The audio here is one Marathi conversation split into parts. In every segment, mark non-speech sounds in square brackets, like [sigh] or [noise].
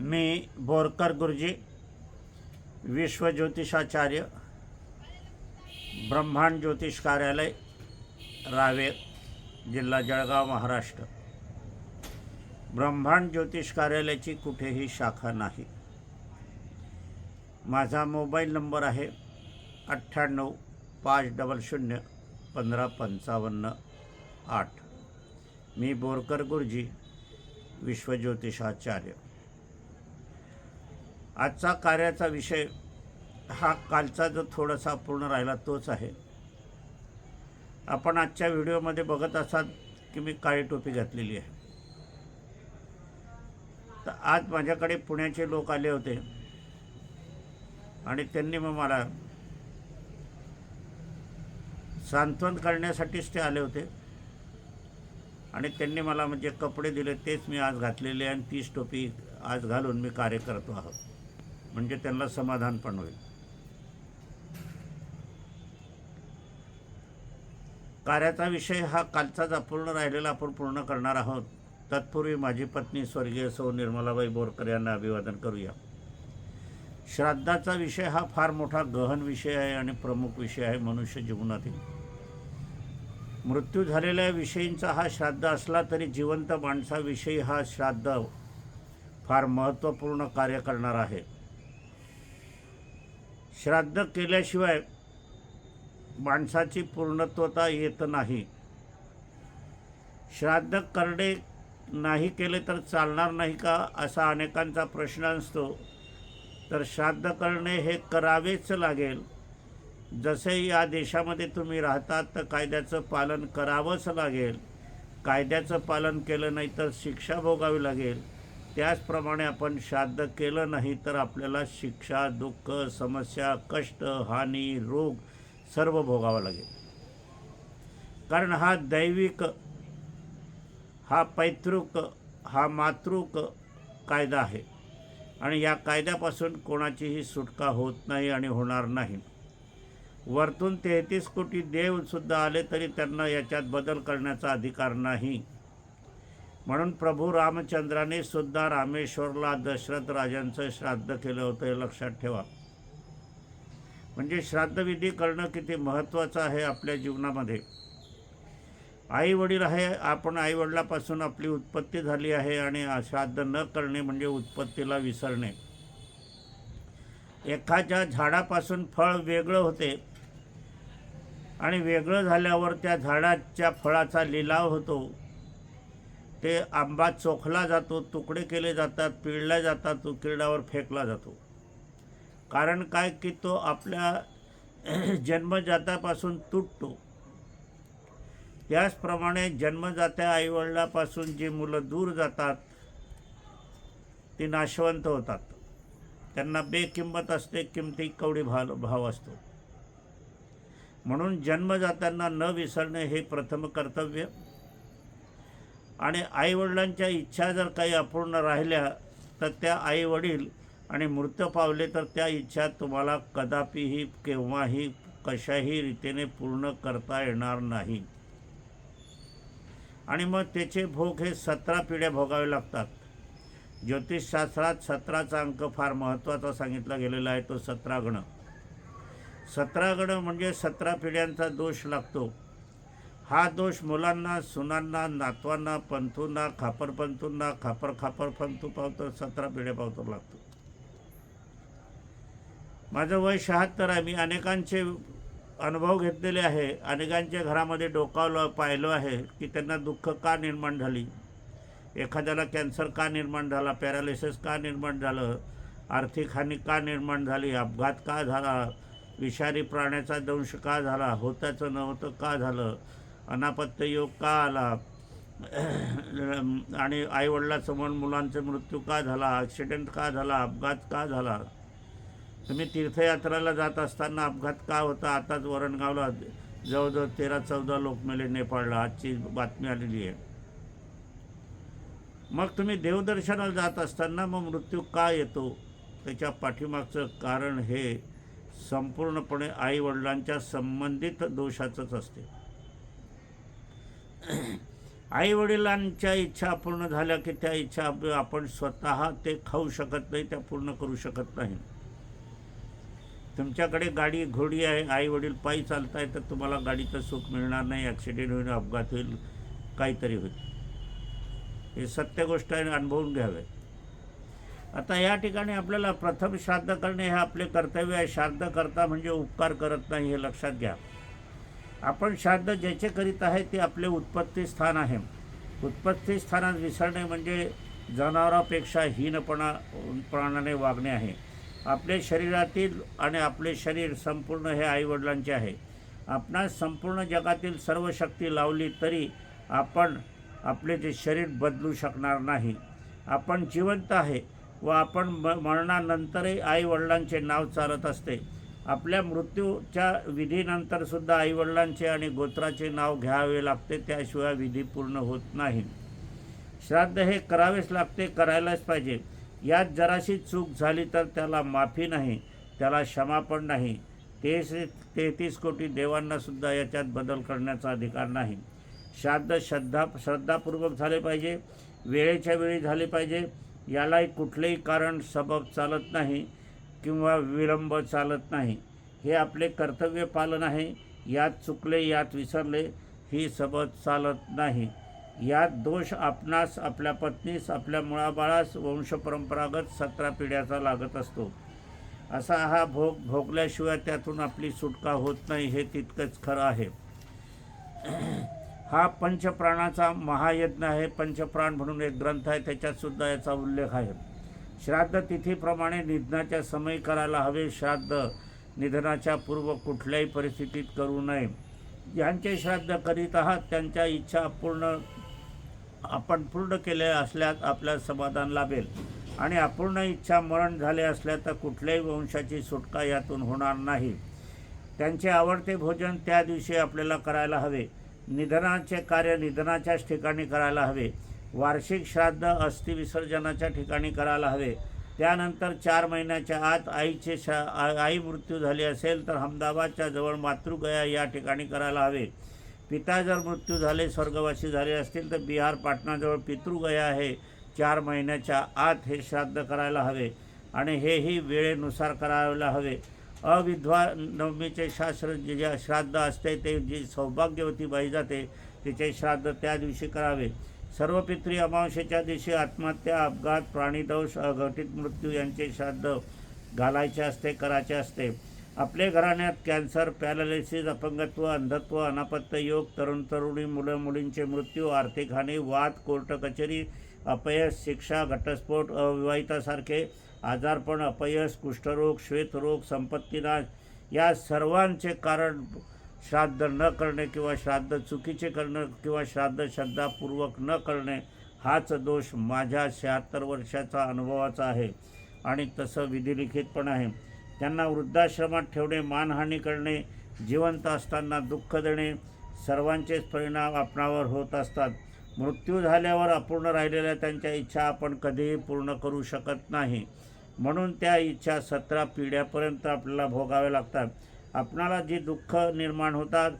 मी बोरकर गुरुजी विश्वज्योतिषाचार्य ब्रह्मांड ज्योतिष कार्यालय रावेर जिल्हा जळगाव महाराष्ट्र. ब्रह्मांड ज्योतिष कार्यालयाची कुठेही शाखा नाही. माझा मोबाईल नंबर आहे अठ्ठ्याण्णव पाच डबल शून्य पंधरा पंचावन्न आठ. मी बोरकर गुरुजी विश्वज्योतिषाचार्य. आजचा कार्याचा विषय हा कालचा जो थोडासा पूर्ण राहिला तोच आहे. आपण आजच्या व्हिडिओमध्ये बघत असाल की मी काळी टोपी घातलेली आहे. तर आज माझ्याकडे पुण्याचे लोक आले होते. आणि त्यांनी मग मला सांत्वन करण्यासाठीच ते आले होते. आणि त्यांनी मला म्हणजे कपडे दिले तेच मी आज घातलेले आणि तीच टोपी आज घालून मी कार्य करतो आहोत. म्हणजे त्यांना समाधान पण होईल. कार्याचा विषय हा कालचाच अपूर्ण राहिलेला आपण पूर्ण करणार आहोत. तत्पूर्वी माझी पत्नी स्वर्गीय सौ निर्मलाबाई बोरकर यांना अभिवादन करूया. श्राद्धाचा विषय हा फार मोठा गहन विषय आहे आणि प्रमुख विषय आहे मनुष्य जीवनातील. मृत्यू झालेल्या विषयींचा हा श्राद्ध असला तरी जिवंत माणसाविषयी हा श्राद्ध फार महत्त्वपूर्ण कार्य करणार आहे. श्राद्ध केल्याशिवाय माणसाची पूर्णत्वता येत नाही. श्राद्ध करणे नाही केले तर चालणार नाही का? असा अनेकांचा प्रश्न असतो. तर श्राद्ध करणे हे करावेच लागेल. जसे या देशामध्ये तुम्ही राहतात तर कायद्याचं पालन करावंच लागेल. कायद्याचं पालन केलं नाही तर शिक्षा भोगावी लागेल. त्याचप्रमाणे आपण श्राद्ध केलं नाही तर आपल्याला शिक्षा दुःख समस्या कष्ट हानी रोग सर्व भोगावं लागेल. कारण हा दैविक हा पैतृक हा मातृक कायदा आहे. आणि या कायद्यापासून कोणाचीही सुटका होत नाही आणि होणार नाही. वरतून तेहतीस कोटी देवसुद्धा आले तरी त्यांना याच्यात बदल करण्याचा अधिकार नाही. म्हणून प्रभू रामचंद्राने सुद्धा रामेश्वरला दशरथ राजांचं श्राद्ध केलं होतं हे लक्षात ठेवा. म्हणजे श्राद्धविधी करणं किती महत्त्वाचं आहे आपल्या जीवनामध्ये. आई वडील आहे आपण आई वडिलापासून आपली उत्पत्ती झाली आहे आणि श्राद्ध न करणे म्हणजे उत्पत्तीला विसरणे. एखाद्या झाडापासून फळ वेगळं होते आणि वेगळं झाल्यावर त्या झाडाच्या फळाचा लिलाव होतो. ते आंबा चोखला जातो तुकडे केले जातात पिळल्या जातात उकिरड्यावर किरडावर फेकला जातो. कारण काय की तो आपल्या [clears throat] जन्मजातापासून तुटतो. त्याचप्रमाणे जन्मजात्या आईवडिलापासून जी मुलं दूर जातात ती नाशवंत होतात. त्यांना बेकिंमत असते किमती कवडी भाव भाव असतो. म्हणून जन्मजात्यांना न विसरणे हे प्रथम कर्तव्य. आणि आईवडिलांच्या इच्छा जर काही अपूर्ण राहिल्या तर त्या आईवडील आणि मृत पावले तर त्या इच्छा तुम्हाला कदापिही केव्हाही कशाही रीतीने पूर्ण करता येणार नाही. आणि मग त्याचे भोग हे सतरा पिढ्या भोगावे लागतात. ज्योतिषशास्त्रात सतराचा अंक फार महत्त्वाचा सांगितला गेलेला आहे तो सतरा गण. सतरा गण म्हणजे सतरा पिढ्यांचा दोष लागतो. हा दोष मुलांना सुनांना नातवांना पंथूंना खापरपंथूंना खापर खापर पंथू पावतो सतरा पिढ्या पावतो लागतो. माझं वय शहात्तर आहे. मी अनेकांचे अनुभव घेतलेले आहे. अनेकांच्या घरामध्ये डोकावलं पाहिलं आहे की त्यांना दुःख का निर्माण झाली? एखाद्याला कॅन्सर का निर्माण झाला? पॅरालिसिस का निर्माण झालं? आर्थिक हानी का निर्माण झाली? अपघात का झाला? विषारी प्राण्याचा दंश का झाला? होताचं नव्हतं का झालं? अनापत्य योग का आला [clears throat] आणि आईवडिलासमोर मुलांचा मृत्यू का झाला? ॲक्सिडेंट का झाला? अपघात का झाला? तुम्ही तीर्थयात्रेला जात असताना अपघात का होता? आताच वरणगावला जवळजवळ तेरा चौदा लोक मेले नेपाळला. आजची बातमी आलेली आहे. मग तुम्ही देवदर्शनाला जात असताना मग मृत्यू का येतो? त्याच्या पाठीमागचं कारण हे संपूर्णपणे आईवडिलांच्या संबंधित दोषाचंच असते. आईवडिलांच्या इच्छा पूर्ण झाल्या की त्या इच्छा आपण स्वतः ते खाऊ शकत नाही त्या पूर्ण करू शकत नाही. तुमच्याकडे गाडी घोडी आहे आई वडील पायी चालताय तर तुम्हाला गाडीचं सुख मिळणार नाही ॲक्सिडेंट होईल अपघात होईल काहीतरी होईल. हे सत्य गोष्ट आहे अनुभवून घ्यावे. आता या ठिकाणी आपल्याला प्रथम श्राद्ध करणे हे आपले कर्तव्य आहे. श्राद्ध करता म्हणजे उपकार करत नाही हे लक्षात घ्या. आपण श्राद्ध ज्याचे करीत आहे ते आपले उत्पत्ती स्थान आहे. उत्पत्ती स्थानात विसरणे म्हणजे जनावरापेक्षा हीनपणा प्राणाने वागणे आहे. आपले शरीरातील आणि आपले शरीर संपूर्ण हे आईवडिलांचे आहे. आपणास संपूर्ण जगातील सर्व शक्ती लावली तरी आपण आपले ते शरीर बदलू शकणार नाही. आपण जिवंत आहे व आपण म मरणानंतरही आईवडिलांचे नाव चालत असते. आपल्या मृत्यूच्या विधीनंतर सुद्धा आईवडिलांचे आणि गोत्राचे नाव घ्यावे लागते त्याशिवाय विधी पूर्ण होत नाही. श्राद्ध हे करावेच लागते करायलाच पाहिजे. यात जराशी चूक झाली तर त्याला माफी नाही त्याला क्षमा पण नाही. तेस तेहतीस कोटी देवांनासुद्धा याच्यात बदल करण्याचा अधिकार नाही. श्राद्ध श्रद्धा श्रद्धापूर्वक झाले पाहिजे वेळेच्या वेळी झाले पाहिजे. यालाही कुठलेही कारण सबब चालत नाही. किंवा विलंब चालत नाही. हे आपले कर्तव्य पालन आहे. यात चुकले यात विसरले ही सबद चालत नाही. यात दोष आपणास आपल्या पत्नीस आपल्या मुळाबाळास वंशपरंपरागत सतरा पिढ्याचा लागत असतो. असा हा भोग भोगल्याशिवाय त्यातून आपली सुटका होत नाही हे तितकंच खरं आहे. हा पंचप्राणाचा महायज्ञ आहे. पंचप्राण म्हणून एक ग्रंथ आहे. त्याच्यातसुद्धा याचा उल्लेख आहे. श्राद्ध तिथीप्रमाणे निधनाच्या समय करायला हवे. श्राद्ध निधनाच्या पूर्व कुठल्याही परिस्थितीत करू नये. ज्यांचे श्राद्ध करीत आहात त्यांच्या इच्छा पूर्ण आपण पूर्ण केले असल्यास आपल्याला समाधान लाभेल. आणि अपूर्ण इच्छा मरण झाले असल्या तर कुठल्याही वंशाची सुटका यातून होणार नाही. त्यांचे आवडते भोजन त्या दिवशी आपल्याला करायला हवे. निधनाचे कार्य निधनाच्याच ठिकाणी करायला हवे. वार्षिक श्राद्ध अस्थि विसर्जनाच्या ठिकाणी करायला हवे. त्यानंतर चार महिन्याच्या आत आईचे शा आई मृत्यू झाली असेल तर अहमदाबादच्या जवळ मातृगया या ठिकाणी करायला हवे. पिता जर मृत्यू झाले स्वर्गवासी झाले असतील तर बिहार पाटणाजवळ पितृगया आहे. चार महिन्याच्या आत हे श्राद्ध करायला हवे आणि हेही वेळेनुसार करायला हवे. अविधवा नवमीचे शास्त्र जे जे श्राद्ध असते ते जी सौभाग्यवती बाई जाते तिचे श्राद्ध त्या दिवशी करावे. सर्व पितृ अमावस्येच्या दिवशी आत्महत्या अपघात प्राणीदोष अघटित मृत्यू यांचे श्राद्ध घालायचे असते करायचे असते. आपले घराण्यात कॅन्सर पॅरालिसिस अपंगत्व अंधत्व अनापत्य योग तरुण तरुणी मुलं मुलींचे मृत्यू आर्थिक हानी वाद कोर्ट कचेरी अपयश शिक्षा घटस्फोट अविवाहितासारखे आजारपण अपयश कुष्ठरोग श्वेतरोग संपत्तीनाश या सर्वांचे कारण श्राद्ध न करणे किंवा श्राद्ध चुकीचे करणं किंवा श्राद्ध श्रद्धापूर्वक न करणे हाच दोष माझ्या शहात्तर वर्षाचा अनुभवाचा आहे आणि तसं विधिलिखित पण आहे. त्यांना वृद्धाश्रमात ठेवणे मानहानी करणे जिवंत असताना दुःख देणे सर्वांचेच परिणाम आपणावर होत असतात. मृत्यू झाल्यावर अपूर्ण राहिलेल्या त्यांच्या इच्छा आपण कधीही पूर्ण करू शकत नाही. म्हणून त्या इच्छा सतरा पिढ्यापर्यंत आपल्याला भोगाव्या लागतात. आपणाला जे दुःख निर्माण होतात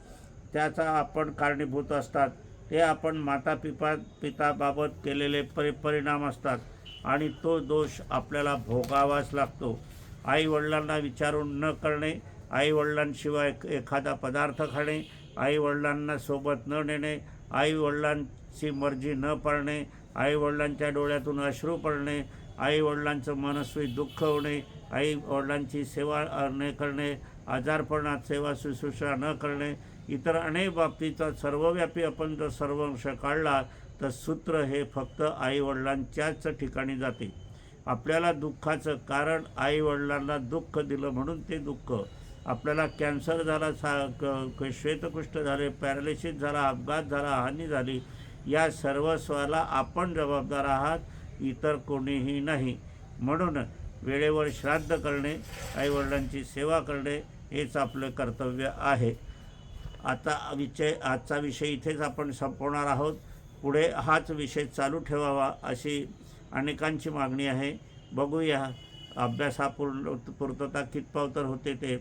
त्याचा आपण कारणीभूत असतात. ते आपण माता पिता पिताबाबत केलेले परि परिणाम असतात आणि तो दोष आपल्याला भोगावाच लागतो. आईवडिलांना विचारून न करणे आईवडिलांशिवाय एखादा पदार्थ खाणे आईवडिलांना सोबत न नेणे आईवडिलांची मर्जी न पाळणे आईवडिलांच्या डोळ्यातून अश्रू पडणे आई वडिलांचं मनस्वी दुःख होणे आई वडिलांची सेवा न करणे आजारपणात सेवा शुश्रूषा न करणे इतर अनेक बाबतीचा सर्वव्यापी आपण जर सर्व अंश काढला तर सूत्र हे फक्त आईवडिलांच्याच ठिकाणी जाते. आपल्याला दुःखाचं कारण आईवडिलांना दुःख दिलं म्हणून ते दुःख. आपल्याला कॅन्सर झाला सा क- क- श्वेतकुष्ठ झाले पॅरालिसिस झाला अपघात झाला हानी झाली या सर्वस्वाला आपण जबाबदार आहात. इतर कोणीही नाही. म्हणून वेळेवर श्राद्ध करणे आईवडिलांची सेवा करणे हेच आपलं कर्तव्य आहे. आता विषय आजचा विषय इथेच आपण संपवणार आहोत. पुढे हाच विषय चालू ठेवावा अशी अनेकांची मागणी आहे. बघूया अभ्यासापूर्ण पूर्तता कितपावतर होते ते.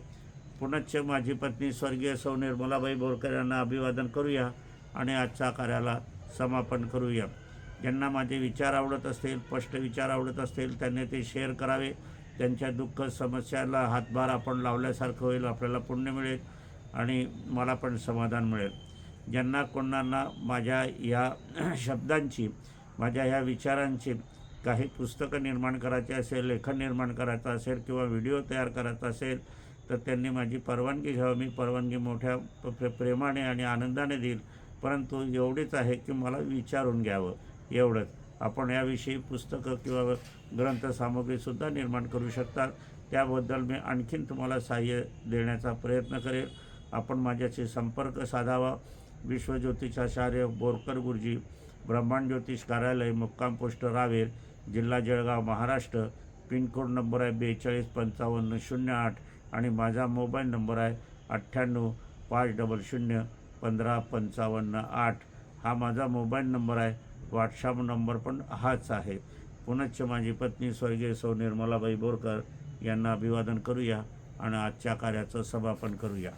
पुनश्च माझी पत्नी स्वर्गीय सौ निर्मलाबाई बोरकर यांना अभिवादन करूया आणि आजच्या कार्याला समापन करूया. ज्यांना माझे विचार आवडत असतील स्पष्ट विचार आवडत असतील त्यांनी ते शेअर करावे. त्यांच्या दुःख समस्याला हातभार आपण लावल्यासारखं होईल आपल्याला पुण्य मिळेल आणि मला पण समाधान मिळेल. ज्यांना कोणाला माझ्या या [clears throat] शब्दांची माझ्या ह्या विचारांची काही पुस्तकं निर्माण करायची असेल लेखन निर्माण करायचं असेल किंवा व्हिडिओ तयार करायचा असेल तर त्यांनी माझी परवानगी घ्यावी. मी परवानगी मोठ्या प्रे- प्रेमाने आणि आनंदाने देईल. परंतु एवढीच आहे की मला विचारून घ्यावं. एवढंच. आपण याविषयी पुस्तकं किंवा ग्रंथसामुग्रीसुद्धा निर्माण करू शकतात. त्याबद्दल मी आणखीन तुम्हाला सहाय्य देण्याचा प्रयत्न करेल. आपण माझ्याशी संपर्क साधावा. विश्वज्योतिषाचार्य बोरकर गुरुजी ब्रह्मांड ज्योतिष कार्यालय मुक्काम पोस्ट रावेर जिल्हा जळगाव महाराष्ट्र. पिनकोड नंबर आहे बेचाळीस पंचावन्न शून्य आठ आणि माझा मोबाईल नंबर आहे अठ्ठ्याण्णव पाच डबल शून्य पंधरा पंचावन्न आठ. हा माझा मोबाईल नंबर आहे व्हॉट्सअप नंबर पण हाच आहे. पुनश्च माझी पत्नी स्वर्गीय सौ निर्मलाबाई बोरकर यांना अभिवादन करूया आणि आजच्या कार्याचं समापन करूया.